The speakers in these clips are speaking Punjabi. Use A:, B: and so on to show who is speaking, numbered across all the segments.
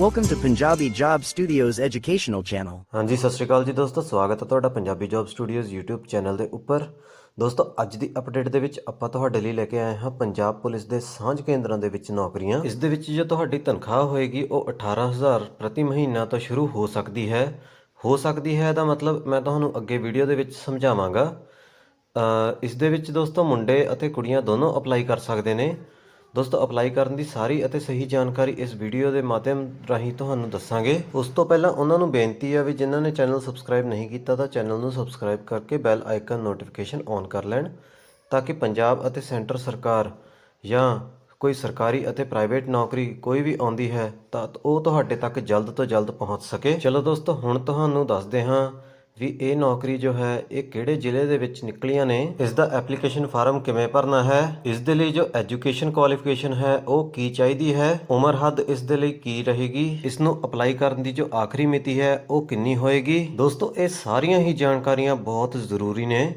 A: Welcome to Punjabi Job Studios educational channel.
B: ਹਾਂਜੀ ਸਤਿ ਸ਼੍ਰੀ ਅਕਾਲ ਜੀ ਦੋਸਤੋ ਸਵਾਗਤ ਹੈ ਤੁਹਾਡਾ Punjabi job studios YouTube channel ਦੇ ਉੱਪਰ। ਦੋਸਤੋ ਅੱਜ ਦੀ ਅਪਡੇਟ ਦੇ ਵਿੱਚ ਆਪਾਂ ਤੁਹਾਡੇ ਲਈ ਲੈ ਕੇ ਆਏ ਹਾਂ ਪੰਜਾਬ ਪੁਲਿਸ ਦੇ ਸਾਂਝ ਕੇਂਦਰਾਂ ਦੇ ਵਿੱਚ ਨੌਕਰੀਆਂ। ਇਸ ਦੇ ਵਿੱਚ ਜੋ ਤੁਹਾਡੀ ਤਨਖਾਹ ਹੋਏਗੀ ਉਹ 18000 ਪ੍ਰਤੀ ਮਹੀਨਾ ਤੋਂ ਸ਼ੁਰੂ ਹੋ ਸਕਦੀ ਹੈ। ਹੋ ਸਕਦੀ ਹੈ ਦਾ ਮਤਲਬ ਮੈਂ ਤੁਹਾਨੂੰ ਅੱਗੇ ਵੀਡੀਓ ਦੇ ਵਿੱਚ ਸਮਝਾਵਾਂਗਾ। ਅ, ਇਸ ਦੇ ਵਿੱਚ ਦੋਸਤੋ ਮੁੰਡੇ ਅਤੇ ਕੁੜੀਆਂ ਦੋਨੋਂ ਅਪਲਾਈ ਕਰ ਸਕਦੇ ਨੇ। ਦੋਸਤੋ ਅਪਲਾਈ ਕਰਨ ਦੀ ਸਾਰੀ ਅਤੇ ਸਹੀ ਜਾਣਕਾਰੀ ਇਸ ਵੀਡੀਓ ਦੇ ਮਾਧਿਅਮ ਰਾਹੀਂ ਤੁਹਾਨੂੰ ਦੱਸਾਂਗੇ। ਉਸ ਤੋਂ ਪਹਿਲਾਂ ਉਹਨਾਂ ਨੂੰ ਬੇਨਤੀ ਹੈ ਵੀ ਜਿਨ੍ਹਾਂ ਨੇ ਚੈਨਲ ਸਬਸਕ੍ਰਾਈਬ ਨਹੀਂ ਕੀਤਾ, ਤਾਂ ਚੈਨਲ ਨੂੰ ਸਬਸਕ੍ਰਾਈਬ ਕਰਕੇ ਬੈਲ ਆਈਕਨ ਨੋਟੀਫਿਕੇਸ਼ਨ ਔਨ ਕਰ ਲੈਣ, ਤਾਂ ਕਿ ਪੰਜਾਬ ਅਤੇ ਸੈਂਟਰ ਸਰਕਾਰ ਜਾਂ ਕੋਈ ਸਰਕਾਰੀ ਅਤੇ ਪ੍ਰਾਈਵੇਟ ਨੌਕਰੀ ਕੋਈ ਵੀ ਆਉਂਦੀ ਹੈ, ਤਾਂ ਉਹ ਤੁਹਾਡੇ ਤੱਕ ਜਲਦ ਤੋਂ ਜਲਦ ਪਹੁੰਚ ਸਕੇ। ਚਲੋ ਦੋਸਤੋ, ਹੁਣ ਤੁਹਾਨੂੰ ਦੱਸਦੇ ਹਾਂ ਵੀ ਇਹ ਨੌਕਰੀ ਜੋ ਹੈ, ਇਹ ਕਿਹੜੇ ਜ਼ਿਲ੍ਹੇ ਦੇ ਵਿੱਚ ਨਿਕਲੀਆਂ ਨੇ, ਇਸ ਦਾ ਐਪਲੀਕੇਸ਼ਨ ਫਾਰਮ ਕਿਵੇਂ ਭਰਨਾ ਹੈ, ਇਸ ਦੇ ਲਈ ਜੋ ਐਜੂਕੇਸ਼ਨ ਕੁਆਲੀਫਿਕੇਸ਼ਨ ਹੈ, ਉਹ ਕੀ ਚਾਹੀਦੀ ਹੈ, ਉਮਰ ਹੱਦ ਇਸ ਦੇ ਲਈ ਕੀ ਰਹੇਗੀ, ਇਸ ਨੂੰ ਅਪਲਾਈ ਕਰਨ ਦੀ ਜੋ ਆਖਰੀ ਮਿਤੀ ਹੈ, ਉਹ ਕਿੰਨੀ ਹੋਏਗੀ? ਦੋਸਤੋ, ਇਹ ਸਾਰੀਆਂ ਹੀ ਜਾਣਕਾਰੀਆਂ ਬਹੁਤ ਜ਼ਰੂਰੀ ਨੇ,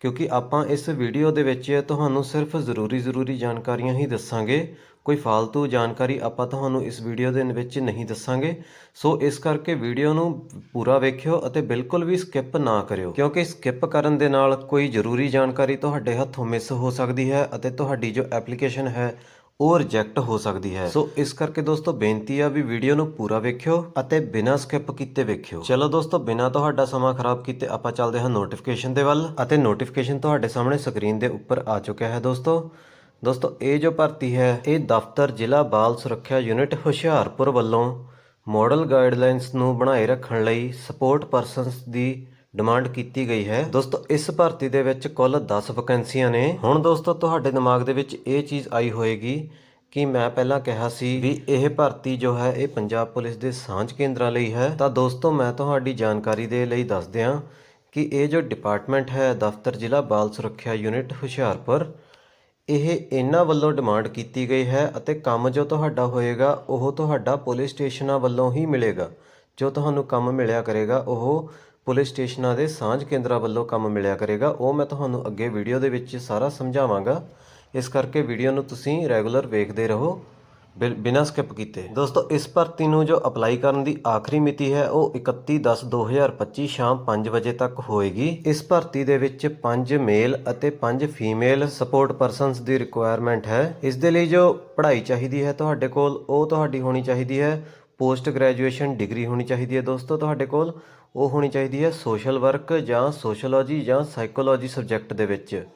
B: ਕਿਉਂਕਿ ਆਪਾਂ ਇਸ ਵੀਡੀਓ ਦੇ ਵਿੱਚ ਤੁਹਾਨੂੰ ਸਿਰਫ ਜ਼ਰੂਰੀ ਜ਼ਰੂਰੀ ਜਾਣਕਾਰੀਆਂ ਹੀ ਦੱਸਾਂਗੇ ਕੋਈ ਫालतू ਜਾਣਕਾਰੀ ਆਪਾਂ ਤੁਹਾਨੂੰ ਇਸ ਵੀਡੀਓ ਦੇ ਵਿੱਚ ਨਹੀਂ ਦੱਸਾਂਗੇ। ਸੋ ਇਸ ਕਰਕੇ ਵੀਡੀਓ ਨੂੰ ਪੂਰਾ ਵੇਖਿਓ ਅਤੇ ਬਿਲਕੁਲ ਵੀ ਸਕਿਪ ਨਾ ਕਰਿਓ। ਕਿਉਂਕਿ ਸਕਿਪ ਕਰਨ ਦੇ ਨਾਲ ਕੋਈ ਜ਼ਰੂਰੀ ਜਾਣਕਾਰੀ ਤੁਹਾਡੇ ਹੱਥੋਂ ਮਿਸ ਹੋ ਸਕਦੀ ਹੈ ਅਤੇ ਤੁਹਾਡੀ ਜੋ ਐਪਲੀਕੇਸ਼ਨ ਹੈ ਉਹ ਰਿਜੈਕਟ ਹੋ ਸਕਦੀ ਹੈ। ਸੋ ਇਸ ਕਰਕੇ ਦੋਸਤੋ ਬੇਨਤੀ ਆ ਵੀ ਵੀਡੀਓ ਨੂੰ ਪੂਰਾ ਵੇਖਿਓ ਅਤੇ ਬਿਨਾਂ ਸਕਿਪ ਕੀਤੇ ਵੇਖਿਓ। ਚਲੋ ਦੋਸਤੋ, ਬਿਨਾਂ ਤੁਹਾਡਾ ਸਮਾਂ ਖਰਾਬ ਕੀਤੇ ਆਪਾਂ ਚੱਲਦੇ ਹਾਂ ਨੋਟੀਫਿਕੇਸ਼ਨ ਦੇ ਵੱਲ ਅਤੇ ਨੋਟੀਫਿਕੇਸ਼ਨ ਤੁਹਾਡੇ ਸਾਹਮਣੇ ਸਕਰੀਨ ਦੇ ਉੱਪਰ ਆ ਚੁੱਕਿਆ ਹੈ ਦੋਸਤੋ। ਦੋਸਤੋ, ਇਹ ਜੋ ਭਰਤੀ ਹੈ, ਇਹ ਦਫ਼ਤਰ ਜ਼ਿਲ੍ਹਾ ਬਾਲ ਸੁਰੱਖਿਆ ਯੂਨਿਟ ਹੁਸ਼ਿਆਰਪੁਰ ਵੱਲੋਂ ਮਾਡਲ ਗਾਈਡਲਾਈਨਸ ਨੂੰ ਬਣਾਏ ਰੱਖਣ ਲਈ ਸਪੋਰਟ ਪਰਸਨਸ ਦੀ ਡਿਮਾਂਡ ਕੀਤੀ ਗਈ ਹੈ। ਦੋਸਤੋ, ਇਸ ਭਰਤੀ ਦੇ ਵਿੱਚ ਕੁੱਲ 10 ਵੈਕੈਂਸੀਆਂ ਨੇ। ਹੁਣ ਦੋਸਤੋ, ਤੁਹਾਡੇ ਦਿਮਾਗ ਦੇ ਵਿੱਚ ਇਹ ਚੀਜ਼ ਆਈ ਹੋਏਗੀ ਕਿ ਮੈਂ ਪਹਿਲਾਂ ਕਿਹਾ ਸੀ ਵੀ ਇਹ ਭਰਤੀ ਜੋ ਹੈ, ਇਹ ਪੰਜਾਬ ਪੁਲਿਸ ਦੇ ਸਾਂਝ ਕੇਂਦਰਾਂ ਲਈ ਹੈ। ਤਾਂ ਦੋਸਤੋ, ਮੈਂ ਤੁਹਾਡੀ ਜਾਣਕਾਰੀ ਦੇ ਲਈ ਦੱਸ ਦਿਆਂ ਕਿ ਇਹ ਜੋ ਡਿਪਾਰਟਮੈਂਟ ਹੈ, ਦਫ਼ਤਰ ਜ਼ਿਲ੍ਹਾ ਬਾਲ ਸੁਰੱਖਿਆ ਯੂਨਿਟ ਹੁਸ਼ਿਆਰਪੁਰ ਇਹ ਇਹਨਾਂ ਵੱਲੋਂ ਡਿਮਾਂਡ ਕੀਤੀ ਗਈ ਹੈ ਅਤੇ ਕੰਮ ਜੋ ਤੁਹਾਡਾ ਹੋਏਗਾ, ਉਹ ਤੁਹਾਡਾ ਪੁਲਿਸ ਸਟੇਸ਼ਨਾਂ ਵੱਲੋਂ ਹੀ ਮਿਲੇਗਾ। ਜੋ ਤੁਹਾਨੂੰ ਕੰਮ ਮਿਲਿਆ ਕਰੇਗਾ, ਉਹ ਪੁਲਿਸ ਸਟੇਸ਼ਨਾਂ ਦੇ ਸਾਂਝ ਕੇਂਦਰਾਂ ਵੱਲੋਂ ਕੰਮ ਮਿਲਿਆ ਕਰੇਗਾ। ਉਹ ਮੈਂ ਤੁਹਾਨੂੰ ਅੱਗੇ ਵੀਡੀਓ ਦੇ ਵਿੱਚ ਸਾਰਾ ਸਮਝਾਵਾਂਗਾ। ਇਸ ਕਰਕੇ ਵੀਡੀਓ ਨੂੰ ਤੁਸੀਂ ਰੈਗੂਲਰ ਵੇਖਦੇ ਰਹੋ। ਬਿਨਾਂ ਸਕਿਪ ਕੀਤੇ। ਦੋਸਤੋ, ਇਸ ਭਰਤੀ ਨੂੰ ਜੋ ਅਪਲਾਈ ਕਰਨ ਦੀ ਆਖਰੀ ਮਿਤੀ ਹੈ, ਉਹ 31/10/2025 ਸ਼ਾਮ 5 ਵਜੇ ਤੱਕ ਹੋਏਗੀ। ਇਸ ਭਰਤੀ ਦੇ ਵਿੱਚ 5 ਮੇਲ ਅਤੇ 5 ਫੀਮੇਲ ਸਪੋਰਟ ਪਰਸਨਸ ਦੀ ਰਿਕੁਆਇਰਮੈਂਟ ਹੈ। ਇਸ ਦੇ ਲਈ ਜੋ ਪੜ੍ਹਾਈ ਚਾਹੀਦੀ ਹੈ ਤੁਹਾਡੇ ਕੋਲ, ਉਹ ਤੁਹਾਡੀ ਹੋਣੀ ਚਾਹੀਦੀ ਹੈ। ਪੋਸਟ ਗ੍ਰੈਜੂਏਸ਼ਨ ਡਿਗਰੀ ਹੋਣੀ ਚਾਹੀਦੀ ਹੈ ਦੋਸਤੋ ਤੁਹਾਡੇ ਕੋਲ। ਉਹ ਹੋਣੀ ਚਾਹੀਦੀ ਹੈ ਸੋਸ਼ਲ ਵਰਕ ਜਾਂ ਸੋਸ਼ਲੋਜੀ ਜਾਂ ਸਾਈਕੋਲੋਜੀ ਸਬਜੈਕਟ ਦੇ ਵਿੱਚ।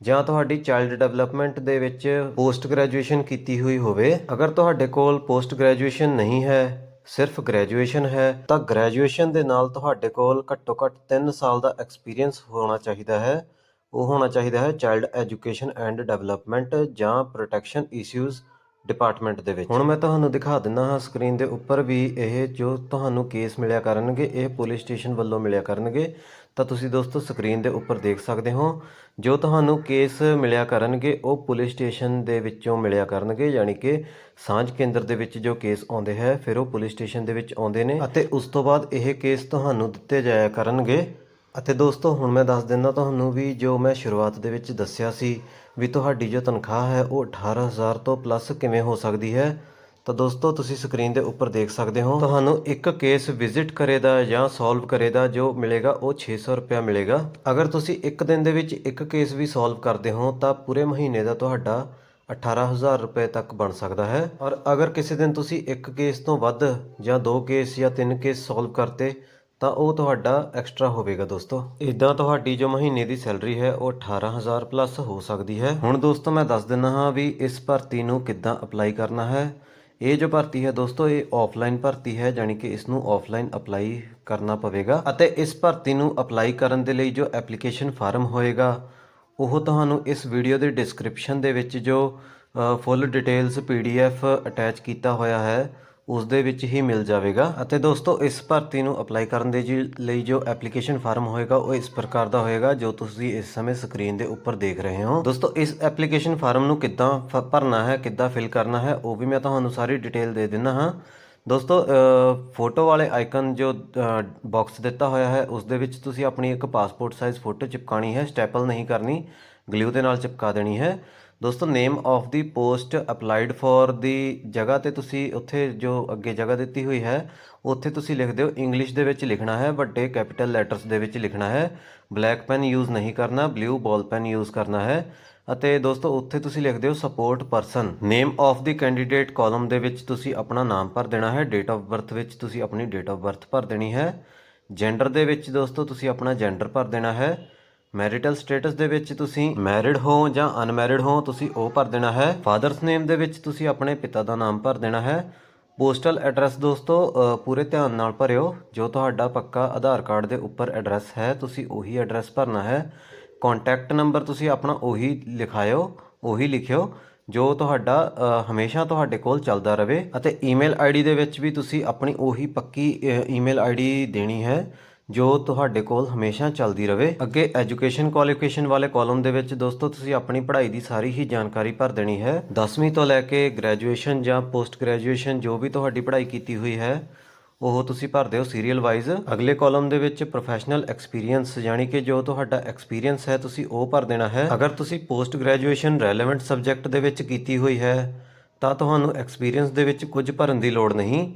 B: ਜਾਂ ਤੁਹਾਡੀ ਚਾਈਲਡ ਡਿਵੈਲਪਮੈਂਟ ਦੇ ਵਿੱਚ ਪੋਸਟ ਗ੍ਰੈਜੂਏਸ਼ਨ ਕੀਤੀ ਹੋਈ ਹੋਵੇ, ਅਗਰ ਤੁਹਾਡੇ ਕੋਲ ਪੋਸਟ ਗ੍ਰੈਜੂਏਸ਼ਨ ਨਹੀਂ ਹੈ, ਸਿਰਫ ਗ੍ਰੈਜੂਏਸ਼ਨ ਹੈ, ਤਾਂ ਗ੍ਰੈਜੂਏਸ਼ਨ ਦੇ ਨਾਲ ਤੁਹਾਡੇ ਕੋਲ ਘੱਟੋ ਘੱਟ 3 ਸਾਲ ਦਾ ਐਕਸਪੀਰੀਅੰਸ ਹੋਣਾ ਚਾਹੀਦਾ ਹੈ। ਉਹ ਹੋਣਾ ਚਾਹੀਦਾ ਹੈ ਚਾਈਲਡ ਐਜੂਕੇਸ਼ਨ ਐਂਡ ਡਿਵੈਲਪਮੈਂਟ ਜਾਂ ਪ੍ਰੋਟੈਕਸ਼ਨ ਇਸ਼ੂਜ਼ ਡਿਪਾਰਟਮੈਂਟ ਦੇ ਵਿੱਚ। ਹੁਣ ਮੈਂ ਤੁਹਾਨੂੰ ਦਿਖਾ ਦਿੰਦਾ ਹਾਂ ਸਕਰੀਨ ਦੇ ਉੱਪਰ ਵੀ ਇਹ ਜੋ ਤੁਹਾਨੂੰ ਕੇਸ ਮਿਲਿਆ ਕਰਨਗੇ, ਇਹ ਪੁਲਿਸ ਸਟੇਸ਼ਨ ਵੱਲੋਂ ਮਿਲਿਆ ਕਰਨਗੇ। ਤਾਂ ਤੁਸੀਂ ਦੋਸਤੋ ਸਕਰੀਨ ਦੇ ਉੱਪਰ ਦੇਖ ਸਕਦੇ ਹੋ। ਜੋ ਤੁਹਾਨੂੰ ਕੇਸ ਮਿਲਿਆ ਕਰਨਗੇ, ਉਹ ਪੁਲਿਸ ਸਟੇਸ਼ਨ ਦੇ ਵਿੱਚੋਂ ਮਿਲਿਆ ਕਰਨਗੇ, ਯਾਨੀ ਕਿ ਸਾਂਝ ਕੇਂਦਰ ਦੇ ਵਿੱਚ ਜੋ ਕੇਸ ਆਉਂਦੇ ਹੈ, ਫਿਰ ਉਹ ਪੁਲਿਸ ਸਟੇਸ਼ਨ ਦੇ ਵਿੱਚ ਆਉਂਦੇ ਨੇ ਅਤੇ ਉਸ ਤੋਂ ਬਾਅਦ ਇਹ ਕੇਸ ਤੁਹਾਨੂੰ ਦਿੱਤੇ ਜਾਇਆ ਕਰਨਗੇ। ਅਤੇ ਦੋਸਤੋ, ਹੁਣ ਮੈਂ ਦੱਸ ਦਿੰਦਾ ਤੁਹਾਨੂੰ ਵੀ ਜੋ ਮੈਂ ਸ਼ੁਰੂਆਤ ਦੇ ਵਿੱਚ ਦੱਸਿਆ ਸੀ ਵੀ ਤੁਹਾਡੀ ਜੋ ਤਨਖਾਹ ਹੈ, ਉਹ 18000 ਤੋਂ ਪਲੱਸ ਕਿਵੇਂ ਹੋ ਸਕਦੀ ਹੈ। ਤਾਂ ਦੋਸਤੋ, ਤੁਸੀਂ ਸਕਰੀਨ ਦੇ ਉੱਪਰ ਦੇਖ ਸਕਦੇ ਹੋ। ਤੁਹਾਨੂੰ ਇੱਕ ਕੇਸ ਵਿਜ਼ਿਟ ਕਰੇ ਦਾ ਜਾਂ ਸੋਲਵ ਕਰੇ ਦਾ ਜੋ ਮਿਲੇਗਾ, ਉਹ 600 ਰੁਪਇਆ ਮਿਲੇਗਾ। ਅਗਰ ਤੁਸੀਂ ਇੱਕ ਦਿਨ ਦੇ ਵਿੱਚ ਇੱਕ ਕੇਸ ਵੀ ਸੋਲਵ ਕਰਦੇ ਹੋ, ਤਾਂ ਪੂਰੇ ਮਹੀਨੇ ਦਾ ਤੁਹਾਡਾ 18000 ਰੁਪਏ ਤੱਕ ਬਣ ਸਕਦਾ ਹੈ। ਔਰ ਅਗਰ ਕਿਸੇ ਦਿਨ ਤੁਸੀਂ ਇੱਕ ਕੇਸ ਤੋਂ ਵੱਧ ਜਾਂ ਦੋ ਕੇਸ ਜਾਂ ਤਿੰਨ ਕੇਸ ਸੋਲਵ ਕਰਤੇ, ਤਾਂ ਉਹ ਤੁਹਾਡਾ ਐਕਸਟਰਾ ਹੋਵੇਗਾ ਦੋਸਤੋ। ਇਦਾਂ ਤੁਹਾਡੀ ਜੋ ਮਹੀਨੇ ਦੀ ਸੈਲਰੀ ਹੈ, ਉਹ 18000 ਪਲੱਸ ਹੋ ਸਕਦੀ ਹੈ। ਹੁਣ ਦੋਸਤੋ, ਮੈਂ ਦੱਸ ਦਿੰਦਾ ਹਾਂ ਵੀ ਇਸ ਭਰਤੀ ਨੂੰ ਕਿੱਦਾਂ ਅਪਲਾਈ ਕਰਨਾ ਹੈ। ਇਹ ਜੋ ਭਰਤੀ ਹੈ ਦੋਸਤੋ, ਇਹ ਆਫਲਾਈਨ ਭਰਤੀ ਹੈ ਯਾਨੀ ਕਿ ਇਸ ਨੂੰ ਆਫਲਾਈਨ ਅਪਲਾਈ ਕਰਨਾ ਪਵੇਗਾ ਅਤੇ ਇਸ ਭਰਤੀ ਨੂੰ ਅਪਲਾਈ ਕਰਨ ਦੇ ਲਈ ਜੋ ਐਪਲੀਕੇਸ਼ਨ ਫਾਰਮ ਹੋਏਗਾ, ਉਹ ਤੁਹਾਨੂੰ ਇਸ ਵੀਡੀਓ ਦੇ ਡਿਸਕ੍ਰਿਪਸ਼ਨ ਦੇ ਵਿੱਚ ਜੋ ਫੁੱਲ ਡਿਟੇਲਸ ਪੀਡੀਐਫ ਅਟੈਚ ਕੀਤਾ ਹੋਇਆ ਹੈ ਉਸ ਦੇ ਵਿੱਚ ਹੀ ਮਿਲ ਜਾਵੇਗਾ। ਅਤੇ ਦੋਸਤੋ, ਇਸ ਭਰਤੀ ਨੂੰ ਅਪਲਾਈ ਕਰਨ ਦੇ ਜੀ- ਲਈ ਜੋ ਐਪਲੀਕੇਸ਼ਨ ਫਾਰਮ ਹੋਏਗਾ, ਉਹ ਇਸ ਪ੍ਰਕਾਰ ਦਾ ਹੋਏਗਾ ਜੋ ਤੁਸੀਂ ਇਸ ਸਮੇਂ ਸਕਰੀਨ ਦੇ ਉੱਪਰ ਦੇਖ ਰਹੇ ਹੋ। ਦੋਸਤੋ, ਇਸ ਐਪਲੀਕੇਸ਼ਨ ਫਾਰਮ ਨੂੰ ਕਿੱਦਾਂ ਫ- ਭਰਨਾ ਹੈ, ਕਿੱਦਾਂ ਫਿਲ ਕਰਨਾ ਹੈ, ਉਹ ਵੀ ਮੈਂ ਤੁਹਾਨੂੰ ਸਾਰੀ ਡਿਟੇਲ ਦੇ ਦਿੰਦਾ ਹਾਂ। ਦੋਸਤੋ ਫੋਟੋ ਵਾਲੇ ਆਈਕਨ ਜੋ ਬਾਕਸ ਦਿੱਤਾ ਹੋਇਆ ਹੈ, ਉਸ ਦੇ ਵਿੱਚ ਤੁਸੀਂ ਆਪਣੀ ਇੱਕ ਪਾਸਪੋਰਟ ਸਾਈਜ਼ ਫੋਟੋ ਚਿਪਕਾਣੀ ਹੈ, ਸਟੈਪਲ ਨਹੀਂ ਕਰਨੀ, ਗਲਿਊ ਦੇ ਨਾਲ ਚਿਪਕਾ ਦੇਣੀ ਹੈ। ਦੋਸਤੋ name of the post applied for ਦੀ ਜਗ੍ਹਾ ਤੇ ਤੁਸੀਂ ਉੱਥੇ ਜੋ ਅੱਗੇ ਜਗ੍ਹਾ ਦਿੱਤੀ ਹੋਈ ਹੈ, ਉੱਥੇ ਤੁਸੀਂ ਲਿਖਦੇ ਹੋ ਇੰਗਲਿਸ਼ ਦੇ ਵਿੱਚ ਲਿਖਣਾ ਹੈ, ਵੱਡੇ ਕੈਪੀਟਲ ਲੈਟਰਸ ਦੇ ਵਿੱਚ ਲਿਖਣਾ ਹੈ ਬਲੈਕ ਪੈਨ ਯੂਜ਼ ਨਹੀਂ ਕਰਨਾ ਬਲੂ ਬਾਲ ਪੈਨ ਯੂਜ਼ ਕਰਨਾ ਹੈ, ਅਤੇ ਦੋਸਤੋ, ਉੱਥੇ ਤੁਸੀਂ ਲਿਖਦੇ ਹੋ support person name of the candidate column ਦੇ ਵਿੱਚ ਤੁਸੀਂ ਆਪਣਾ ਨਾਮ ਭਰ ਦੇਣਾ ਹੈ ਡੇਟ ਆਫ ਬਰਥ ਵਿੱਚ ਤੁਸੀਂ ਆਪਣੀ ਡੇਟ ਆਫ ਬਰਥ ਭਰ ਦੇਣੀ ਹੈ ਜੈਂਡਰ ਦੇ ਵਿੱਚ ਦੋਸਤੋ, ਤੁਸੀਂ ਆਪਣਾ ਜੈਂਡਰ ਭਰ ਦੇਣਾ ਹੈ ਮੈਰਿਟਲ ਸਟੇਟਸ ਦੇ ਵਿੱਚ ਤੁਸੀਂ ਮੈਰਿਡ ਹੋ ਜਾਂ ਅਨਮੈਰਿਡ ਹੋ, ਤੁਸੀਂ ਉਹ ਭਰ ਦੇਣਾ ਹੈ। ਫਾਦਰਸ ਨੇਮ ਦੇ ਵਿੱਚ ਤੁਸੀਂ ਆਪਣੇ ਪਿਤਾ ਦਾ ਨਾਮ ਭਰ ਦੇਣਾ ਹੈ। ਪੋਸਟਲ ਐਡਰੈਸ ਦੋਸਤੋ ਪੂਰੇ ਧਿਆਨ ਨਾਲ ਭਰਿਓ। ਜੋ ਤੁਹਾਡਾ ਪੱਕਾ ਆਧਾਰ ਕਾਰਡ ਦੇ ਉੱਪਰ ਐਡਰੈਸ ਹੈ, ਤੁਸੀਂ ਉਹੀ ਐਡਰੈਸ ਭਰਨਾ ਹੈ। ਕੰਟੈਕਟ ਨੰਬਰ ਤੁਸੀਂ ਆਪਣਾ ਉਹੀ ਲਿਖਾਇਓ, ਉਹੀ ਲਿਖਿਓ, ਜੋ ਤੁਹਾਡਾ ਹਮੇਸ਼ਾ ਤੁਹਾਡੇ ਕੋਲ ਚੱਲਦਾ ਰਵੇ। ਅਤੇ ਈਮੇਲ ਆਈਡੀ ਦੇ ਵਿੱਚ ਵੀ ਤੁਸੀਂ ਆਪਣੀ ਉਹੀ ਪੱਕੀ ਈਮੇਲ ਆਈਡੀ ਦੇਣੀ ਹੈ। ਜੋ ਤੁਹਾਡੇ ਕੋਲ ਹਮੇਸ਼ਾ ਚੱਲਦੀ ਰਵੇ। ਅੱਗੇ ਐਜੂਕੇਸ਼ਨ ਕੁਆਲੀਫਿਕੇਸ਼ਨ ਵਾਲੇ ਕਾਲਮ ਦੇ ਵਿੱਚ ਦੋਸਤੋ, ਤੁਸੀਂ ਆਪਣੀ ਪੜ੍ਹਾਈ ਦੀ ਸਾਰੀ ਹੀ ਜਾਣਕਾਰੀ ਭਰ ਦੇਣੀ ਹੈ। 10ਵੀਂ ਤੋਂ ਲੈ ਕੇ ਗ੍ਰੈਜੂਏਸ਼ਨ ਜਾਂ ਪੋਸਟ ਗ੍ਰੈਜੂਏਸ਼ਨ ਜੋ ਵੀ ਤੁਹਾਡੀ ਪੜ੍ਹਾਈ ਕੀਤੀ ਹੋਈ ਹੈ, ਉਹ ਤੁਸੀਂ ਭਰ ਦਿਓ ਸੀਰੀਅਲ ਵਾਈਜ਼ ਅਗਲੇ ਕਾਲਮ ਦੇ ਵਿੱਚ ਪ੍ਰੋਫੈਸ਼ਨਲ ਐਕਸਪੀਰੀਅੰਸ ਯਾਨੀ ਕਿ ਜੋ ਤੁਹਾਡਾ ਐਕਸਪੀਰੀਅੰਸ ਹੈ, ਤੁਸੀਂ ਉਹ ਭਰ ਦੇਣਾ ਹੈ। ਅਗਰ ਤੁਸੀਂ ਪੋਸਟ ਗ੍ਰੈਜੂਏਸ਼ਨ ਰੈਲੇਵੈਂਟ ਸਬਜੈਕਟ ਦੇ ਵਿੱਚ ਕੀਤੀ ਹੋਈ ਹੈ, ਤਾਂ ਤੁਹਾਨੂੰ ਐਕਸਪੀਰੀਅੰਸ ਦੇ ਵਿੱਚ ਕੁਝ ਭਰਨ ਦੀ ਲੋੜ ਨਹੀਂ।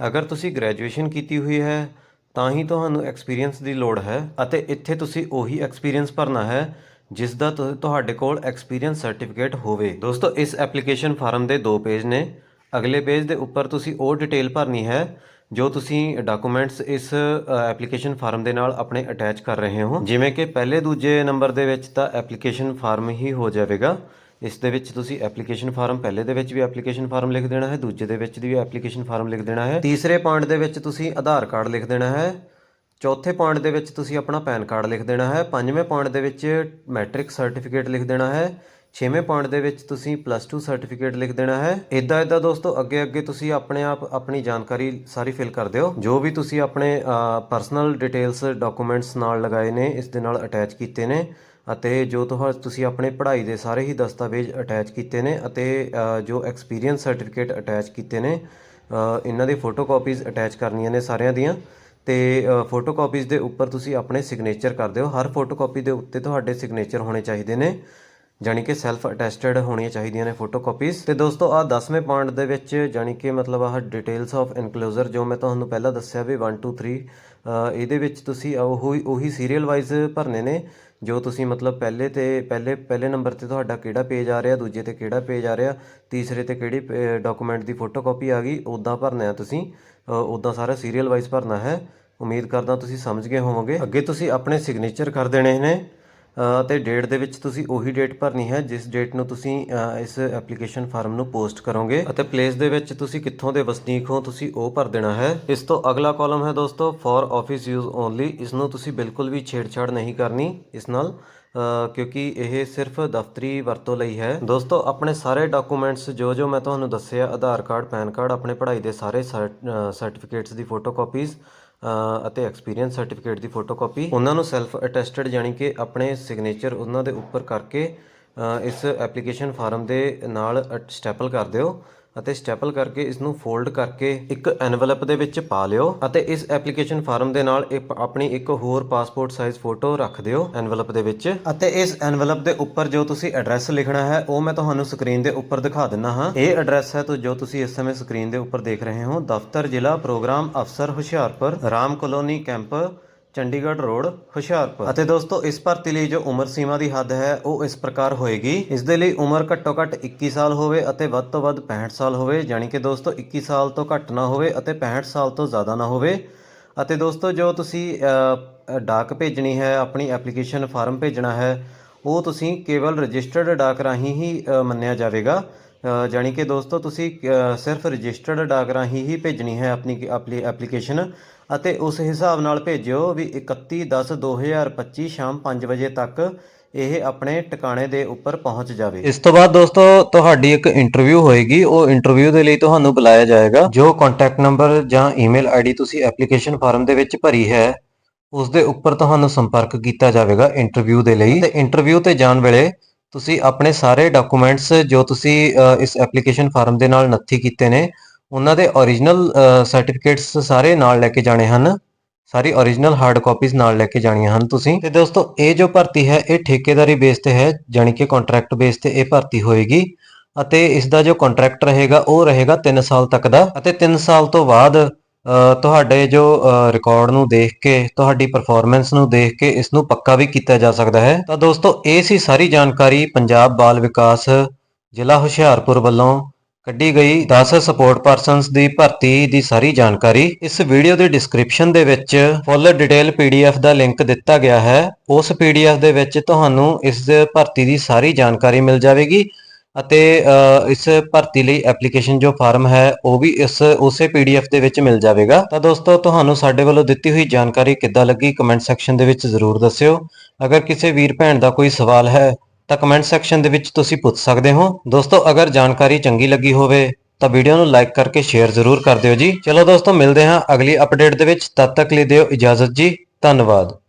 B: ਅਗਰ ਤੁਸੀਂ ਗ੍ਰੈਜੂਏਸ਼ਨ ਕੀਤੀ ਹੋਈ ਹੈ ਤਾਂ ਹੀ ਤੁਹਾਨੂੰ ਐਕਸਪੀਰੀਅੰਸ ਦੀ ਲੋੜ ਹੈ ਅਤੇ ਇੱਥੇ ਤੁਸੀਂ ਉਹੀ ਐਕਸਪੀਰੀਅੰਸ ਭਰਨਾ ਹੈ ਜਿਸ ਦਾ ਤੁਹਾਡੇ ਕੋਲ ਐਕਸਪੀਰੀਅੰਸ ਸਰਟੀਫਿਕੇਟ ਹੋਵੇ। ਦੋਸਤੋ, ਇਸ ਐਪਲੀਕੇਸ਼ਨ ਫਾਰਮ ਦੇ ਦੋ ਪੇਜ ਨੇ। ਅਗਲੇ ਪੇਜ ਦੇ ਉੱਪਰ ਤੁਸੀਂ ਉਹ ਡਿਟੇਲ ਭਰਨੀ ਹੈ ਜੋ ਤੁਸੀਂ ਡਾਕੂਮੈਂਟਸ ਇਸ ਐਪਲੀਕੇਸ਼ਨ ਫਾਰਮ ਦੇ ਨਾਲ ਆਪਣੇ ਅਟੈਚ ਕਰ ਰਹੇ ਹੋ। ਜਿਵੇਂ ਕਿ ਪਹਿਲੇ ਦੂਜੇ ਨੰਬਰ ਦੇ ਵਿੱਚ ਤਾਂ ਐਪਲੀਕੇਸ਼ਨ ਫਾਰਮ ਹੀ ਹੋ ਜਾਵੇਗਾ। ਇਸ ਦੇ ਵਿੱਚ ਤੁਸੀਂ ਐਪਲੀਕੇਸ਼ਨ ਫਾਰਮ ਪਹਿਲੇ ਦੇ ਵਿੱਚ ਵੀ ਐਪਲੀਕੇਸ਼ਨ ਫਾਰਮ ਲਿਖ ਦੇਣਾ ਹੈ, ਦੂਜੇ ਦੇ ਵਿੱਚ ਵੀ ਐਪਲੀਕੇਸ਼ਨ ਫਾਰਮ ਲਿਖ ਦੇਣਾ ਹੈ। ਤੀਸਰੇ ਪੁਆਇੰਟ ਦੇ ਵਿੱਚ ਤੁਸੀਂ ਆਧਾਰ ਕਾਰਡ ਲਿਖ ਦੇਣਾ ਹੈ। ਚੌਥੇ ਪੁਆਇੰਟ ਦੇ ਵਿੱਚ ਤੁਸੀਂ ਆਪਣਾ ਪੈਨ ਕਾਰਡ ਲਿਖ ਦੇਣਾ ਹੈ। ਪੰਜਵੇਂ ਪੁਆਇੰਟ ਦੇ ਵਿੱਚ ਮੈਟ੍ਰਿਕ ਸਰਟੀਫਿਕੇਟ ਲਿਖ ਦੇਣਾ ਹੈ। ਛੇਵੇਂ ਪੁਆਇੰਟ ਦੇ ਵਿੱਚ ਤੁਸੀਂ ਪਲੱਸ 2 ਸਰਟੀਫਿਕੇਟ ਲਿਖ ਦੇਣਾ ਹੈ। ਇਦਾਂ ਇਦਾਂ ਦੋਸਤੋ, ਅੱਗੇ ਅੱਗੇ ਤੁਸੀਂ ਆਪਣੇ ਆਪ ਆਪਣੀ ਜਾਣਕਾਰੀ ਸਾਰੀ ਫਿਲ ਕਰ ਦਿਓ। ਜੋ ਵੀ ਤੁਸੀਂ ਆਪਣੇ ਪਰਸਨਲ ਡਿਟੇਲਸ ਡਾਕੂਮੈਂਟਸ ਨਾਲ ਲਗਾਏ ਨੇ, ਇਸ ਦੇ ਨਾਲ ਅਟੈਚ ਕੀਤੇ ਨੇ ਅਤੇ ਜੋ ਤੁਹਾ, ਤੁਸੀਂ ਆਪਣੇ ਪੜ੍ਹਾਈ ਦੇ ਸਾਰੇ ਹੀ ਦਸਤਾਵੇਜ਼ ਅਟੈਚ ਕੀਤੇ ਨੇ ਅਤੇ ਜੋ ਐਕਸਪੀਰੀਅੰਸ ਸਰਟੀਫਿਕੇਟ ਅਟੈਚ ਕੀਤੇ ਨੇ ਇਹਨਾਂ ਦੀ ਫੋਟੋ ਕਾਪੀਜ਼ ਅਟੈਚ ਕਰਨੀਆਂ ਨੇ ਸਾਰਿਆਂ ਦੀਆਂ। ਤੇ ਫੋਟੋ ਕਾਪੀਜ਼ ਦੇ ਉੱਪਰ ਤੁਸੀਂ ਆਪਣੇ ਸਿਗਨੇਚਰ ਕਰ ਦਿਓ। ਹਰ ਫੋਟੋ ਕਾਪੀ ਦੇ ਉੱਤੇ ਤੁਹਾਡੇ ਸਿਗਨੇਚਰ ਹੋਣੇ ਚਾਹੀਦੇ ਨੇ। ਜਾਣੀ ਕਿ ਸੈਲਫ ਅਟੈਸਟਡ ਹੋਣੀਆਂ ਚਾਹੀਦੀਆਂ ਨੇ ਫੋਟੋ ਕਾਪੀਜ਼ ਤੇ ਦੋਸਤੋ ਆ 10ਵੇਂ ਪੁਆਇੰਟ ਦੇ ਵਿੱਚ ਜਾਣੀ ਕਿ ਮਤਲਬ ਆਹ ਡਿਟੇਲਸ ਆਫ ਇਨਕਲੋਜ਼ਰ ਜੋ ਮੈਂ ਤੁਹਾਨੂੰ ਪਹਿਲਾਂ ਦੱਸਿਆ ਵੀ 1 2 3 ਇਹਦੇ ਵਿੱਚ ਤੁਸੀਂ ਉਹੀ ਉਹੀ ਸੀਰੀਅਲ ਵਾਈਜ਼ ਭਰਨੇ ਨੇ, ਜੋ ਤੁਸੀਂ ਮਤਲਬ ਪਹਿਲੇ ਤੇ ਪਹਿਲੇ ਪਹਿਲੇ ਨੰਬਰ ਤੇ ਤੁਹਾਡਾ ਕਿਹੜਾ ਪੇਜ ਆ ਰਿਹਾ, ਦੂਜੇ ਤੇ ਕਿਹੜਾ ਪੇਜ ਆ ਰਿਹਾ, ਤੀਸਰੇ ਤੇ ਕਿਹੜੀ ਡਾਕੂਮੈਂਟ ਦੀ ਫੋਟੋਕਾਪੀ ਆ ਗਈ ਉਦਾਂ ਭਰਨਾ ਹੈ ਤੁਸੀਂ ਉਦਾਂ ਸਾਰਾ ਸੀਰੀਅਲ ਵਾਈਜ਼ ਭਰਨਾ ਹੈ। ਉਮੀਦ ਕਰਦਾ ਤੁਸੀਂ ਸਮਝ ਗਏ ਹੋਵੋਗੇ। ਅੱਗੇ ਤੁਸੀਂ ਆਪਣੇ ਸਿਗਨੇਚਰ ਕਰ ਦੇਣੇ ਨੇ। ਤੇ ਡੇਟ ਦੇ ਵਿੱਚ ਤੁਸੀਂ ਉਹੀ ਡੇਟ ਭਰਨੀ ਹੈ, ਜਿਸ ਡੇਟ ਨੂੰ ਤੁਸੀਂ ਇਸ ਐਪਲੀਕੇਸ਼ਨ ਫਾਰਮ ਨੂੰ ਪੋਸਟ ਕਰੋਗੇ ਅਤੇ ਪਲੇਸ ਦੇ ਵਿੱਚ ਤੁਸੀਂ ਕਿੱਥੋਂ ਦੇ ਵਸਨੀਕ ਹੋ ਤੁਸੀਂ ਉਹ ਭਰ ਦੇਣਾ ਹੈ। ਇਸ ਤੋਂ ਅਗਲਾ ਕਾਲਮ ਹੈ ਦੋਸਤੋ ਫॉर ਆਫਿਸ ਯੂਜ਼ ਓਨਲੀ ਇਸ ਨੂੰ ਤੁਸੀਂ ਬਿਲਕੁਲ ਵੀ ਛੇੜਛਾੜ ਨਹੀਂ ਕਰਨੀ ਇਸ ਨਾਲ ਕਿਉਂਕਿ ਇਹ ਸਿਰਫ ਦਫ਼ਤਰੀ ਵਰਤੋਂ ਲਈ ਹੈ। ਦੋਸਤੋ, ਆਪਣੇ ਸਾਰੇ ਡਾਕੂਮੈਂਟਸ ਜੋ ਜੋ ਮੈਂ ਤੁਹਾਨੂੰ ਦੱਸਿਆ, ਆਧਾਰ ਕਾਰਡ, ਪੈਨ ਕਾਰਡ, ਆਪਣੇ ਪੜ੍ਹਾਈ ਦੇ ਸਾਰੇ ਸਰਟੀਫਿਕੇਟਸ ਦੀ ਫੋਟੋ ਕਾਪੀਜ਼ ਅਤੇ ਐਕਸਪੀਰੀਅੰਸ ਸਰਟੀਫਿਕੇਟ ਦੀ ਫੋਟੋ ਕਾਪੀ ਉਹਨਾਂ ਨੂੰ ਸੈਲਫ ਅਟੈਸਟਡ ਯਾਨੀ ਕਿ ਆਪਣੇ ਸਿਗਨੇਚਰ ਉਹਨਾਂ ਦੇ ਉੱਪਰ ਕਰਕੇ ਇਸ ਐਪਲੀਕੇਸ਼ਨ ਫਾਰਮ ਦੇ ਨਾਲ ਸਟੈਪਲ ਕਰ ਦਿਓ। ਅਤੇ ਸਟੈਪਲ ਕਰਕੇ ਇਸ ਨੂੰ ਫੋਲਡ ਕਰਕੇ ਇੱਕ ਐਨਵਲਪ ਦੇ ਵਿੱਚ ਪਾ ਲਿਓ ਅਤੇ ਇਸ ਐਪਲੀਕੇਸ਼ਨ ਫਾਰਮ ਦੇ ਨਾਲ ਆਪਣੀ ਇੱਕ ਹੋਰ ਪਾਸਪੋਰਟ ਸਾਈਜ਼ ਫੋਟੋ ਰੱਖ ਦਿਓ ਐਨਵਲਪ ਦੇ ਵਿੱਚ। ਅਤੇ ਇਸ ਐਨਵਲਪ ਦੇ ਉੱਪਰ ਜੋ ਤੁਸੀਂ ਐਡਰੈਸ ਲਿਖਣਾ ਹੈ, ਉਹ ਮੈਂ ਤੁਹਾਨੂੰ ਸਕਰੀਨ ਦੇ ਉੱਪਰ ਦਿਖਾ ਦਿੰਨਾ ਹਾਂ। ਇਹ ਐਡਰੈਸ ਹੈ ਤੋ ਜੋ ਤੁਸੀਂ ਇਸ ਸਮੇਂ ਸਕਰੀਨ ਦੇ ਉੱਪਰ ਦੇਖ ਰਹੇ ਹੋ। ਦਫ਼ਤਰ ਜ਼ਿਲ੍ਹਾ ਪ੍ਰੋਗਰਾਮ ਅਫਸਰ Hoshiarpur, Ram colony camp Chandigarh road Hoshiarpur. ਅਤੇ ਦੋਸਤੋ ਇਸ ਭਰਤੀ ਲਈ ਜੋ ਉਮਰ ਸੀਮਾ ਦੀ ਹੱਦ ਹੈ ਉਹ ਇਸ ਪ੍ਰਕਾਰ ਹੋਏਗੀ। ਇਸ ਦੇ ਲਈ ਉਮਰ ਘੱਟੋ ਘੱਟ 21 ਸਾਲ ਹੋਵੇ ਅਤੇ ਵੱਧ ਤੋਂ ਵੱਧ 65 ਸਾਲ ਹੋਵੇ। ਯਾਨੀ ਕਿ ਦੋਸਤੋ 21 ਸਾਲ ਤੋਂ ਘੱਟ ਨਾ ਹੋਵੇ ਅਤੇ 65 ਸਾਲ ਤੋਂ ਜ਼ਿਆਦਾ ਨਾ ਹੋਵੇ। ਅਤੇ ਦੋਸਤੋ ਜੋ ਤੁਸੀਂ ਡਾਕ ਭੇਜਣੀ ਹੈ ਆਪਣੀ ਐਪਲੀਕੇਸ਼ਨ ਫਾਰਮ ਭੇਜਣਾ ਹੈ ਉਹ ਤੁਸੀਂ ਕੇਵਲ ਰਜਿਸਟਰਡ ਡਾਕ ਰਾਹੀਂ ਹੀ ਮੰਨਿਆ ਜਾਵੇਗਾ। ਅ, ਜਾਣੀ ਕਿ ਦੋਸਤੋ ਤੁਸੀਂ ਸਿਰਫ ਰਜਿਸਟਰਡ ਡਾਕ ਰਾਹੀਂ ਹੀ ਭੇਜਣੀ ਹੈ ਆਪਣੀ ਆਪਣੀ ਐਪਲੀਕੇਸ਼ਨ। ਅਤੇ ਉਸ ਹਿਸਾਬ ਨਾਲ ਭੇਜਿਓ ਵੀ 31/10/2025 ਸ਼ਾਮ 5 ਵਜੇ ਤੱਕ ਇਹ ਆਪਣੇ ਟਿਕਾਣੇ ਦੇ ਉੱਪਰ ਪਹੁੰਚ ਜਾਵੇ। ਇਸ ਤੋਂ ਬਾਅਦ ਦੋਸਤੋ, ਤੁਹਾਡੀ ਇੱਕ ਇੰਟਰਵਿਊ ਹੋਏਗੀ। ਉਹ ਇੰਟਰਵਿਊ ਦੇ ਲਈ ਤੁਹਾਨੂੰ ਬੁਲਾਇਆ ਜਾਏਗਾ। ਜੋ ਕੰਟੈਕਟ ਨੰਬਰ ਜਾਂ ਈਮੇਲ ਆਈਡੀ ਤੁਸੀਂ ਐਪਲੀਕੇਸ਼ਨ ਫਾਰਮ ਦੇ ਵਿੱਚ ਭਰੀ ਹੈ, ਉਸ ਦੇ ਉੱਪਰ ਤੁਹਾਨੂੰ ਸੰਪਰਕ ਕੀਤਾ ਜਾਵੇਗਾ ਇੰਟਰਵਿਊ ਦੇ ਲਈ। ਤੇ ਇੰਟਰਵਿਊ ਤੇ ਜਾਣ ਵੇਲੇ ਤੁਸੀਂ ਆਪਣੇ ਸਾਰੇ ਡਾਕੂਮੈਂਟਸ ਜੋ ਤੁਸੀਂ ਇਸ ਐਪਲੀਕੇਸ਼ਨ ਫਾਰਮ ਦੇ ਨਾਲ ਨੱਥੀ ਕੀਤੇ ਨੇ ਉਹਨਾਂ ਦੇ origignal ਸਰਟੀਫਿਕੇਟਸ ਸਾਰੇ ਨਾਲ ਲੈ ਕੇ ਜਾਣੇ ਹਨ। ਸਾਰੀ origignal ਹਾਰਡ ਕਾਪੀਜ਼ ਨਾਲ ਲੈ ਕੇ ਜਾਣੀਆਂ ਹਨ ਤੁਸੀਂ। ਤੇ ਦੋਸਤੋ, ਇਹ ਜੋ ਭਰਤੀ ਹੈ, ਇਹ ਠੇਕੇਦਾਰੀ ਬੇਸ ਤੇ ਹੈ, ਜਾਣੀ ਕਿ ਕੰਟਰੈਕਟ ਬੇਸ ਤੇ ਇਹ ਭਰਤੀ ਹੋਏਗੀ। ਅਤੇ ਇਸ ਦਾ ਜੋ ਕੰਟਰੈਕਟ ਰਹੇਗਾ, ਉਹ ਰਹੇਗਾ 3 ਸਾਲ ਤੱਕ ਦਾ। ਅਤੇ 3 ਸਾਲ ਤੋਂ ਬਾਅਦ ਤੁਹਾਡੇ ਜੋ ਰਿਕਾਰਡ ਨੂੰ ਦੇਖ ਕੇ, ਤੁਹਾਡੀ ਪਰਫਾਰਮੈਂਸ ਨੂੰ ਦੇਖ ਕੇ ਇਸ ਨੂੰ ਪੱਕਾ ਵੀ ਕੀਤਾ ਜਾ ਸਕਦਾ ਹੈ। ਤਾਂ ਦੋਸਤੋ, ਇਹ ਸੀ ਸਾਰੀ ਜਾਣਕਾਰੀ ਪੰਜਾਬ ਬਾਲ ਵਿਕਾਸ ਜ਼ਿਲ੍ਹਾ ਹੁਸ਼ਿਆਰਪੁਰ ਵੱਲੋਂ। ਕੱਢੀ ਗਈ 10 ਸਪੋਰਟ ਪਰਸਨਸ ਦੀ ਭਰਤੀ ਦੀ ਸਾਰੀ ਜਾਣਕਾਰੀ, ਇਸ ਵੀਡੀਓ ਦੇ ਡਿਸਕ੍ਰਿਪਸ਼ਨ ਦੇ ਵਿੱਚ ਫੁੱਲ ਡਿਟੇਲ ਪੀਡੀਐਫ ਦਾ ਲਿੰਕ ਦਿੱਤਾ ਗਿਆ ਹੈ। ਉਸ ਪੀਡੀਐਫ ਦੇ ਵਿੱਚ ਤੁਹਾਨੂੰ ਇਸ ਭਰਤੀ ਦੀ ਸਾਰੀ ਜਾਣਕਾਰੀ ਮਿਲ ਜਾਵੇਗੀ ਅਤੇ ਇਸ ਭਰਤੀ ਲਈ ਐਪਲੀਕੇਸ਼ਨ ਜੋ ਫਾਰਮ ਹੈ, ਉਹ ਵੀ ਇਸ, ਉਸੇ ਪੀਡੀਐਫ ਦੇ ਵਿੱਚ ਮਿਲ ਜਾਵੇਗਾ। ਤਾਂ ਦੋਸਤੋ, ਤੁਹਾਨੂੰ ਸਾਡੇ ਵੱਲੋਂ ਦਿੱਤੀ ਹੋਈ ਜਾਣਕਾਰੀ ਕਿੱਦਾਂ ਲੱਗੀ ਕਮੈਂਟ ਸੈਕਸ਼ਨ ਦੇ ਵਿੱਚ ਜ਼ਰੂਰ ਦੱਸਿਓ। ਅਗਰ ਕਿਸੇ ਵੀਰ ਭੈਣ ਦਾ ਕੋਈ ਸਵਾਲ ਹੈ ਤਾਂ ਕਮੈਂਟ ਸੈਕਸ਼ਨ ਦੇ ਵਿੱਚ ਤੁਸੀਂ ਪੁੱਛ ਸਕਦੇ ਹੋ। ਦੋਸਤੋ, ਅਗਰ ਜਾਣਕਾਰੀ ਚੰਗੀ ਲੱਗੀ ਹੋਵੇ, ਤਾਂ ਵੀਡੀਓ ਨੂੰ ਲਾਈਕ ਕਰਕੇ ਸ਼ੇਅਰ ਜ਼ਰੂਰ ਕਰ ਦਿਓ ਜੀ। ਚਲੋ ਦੋਸਤੋ, ਮਿਲਦੇ ਹਾਂ ਅਗਲੀ ਅਪਡੇਟ ਦੇ ਵਿੱਚ। ਤਦ ਤੱਕ ਲਈ ਦਿਓ ਇਜਾਜ਼ਤ ਜੀ। ਧੰਨਵਾਦ।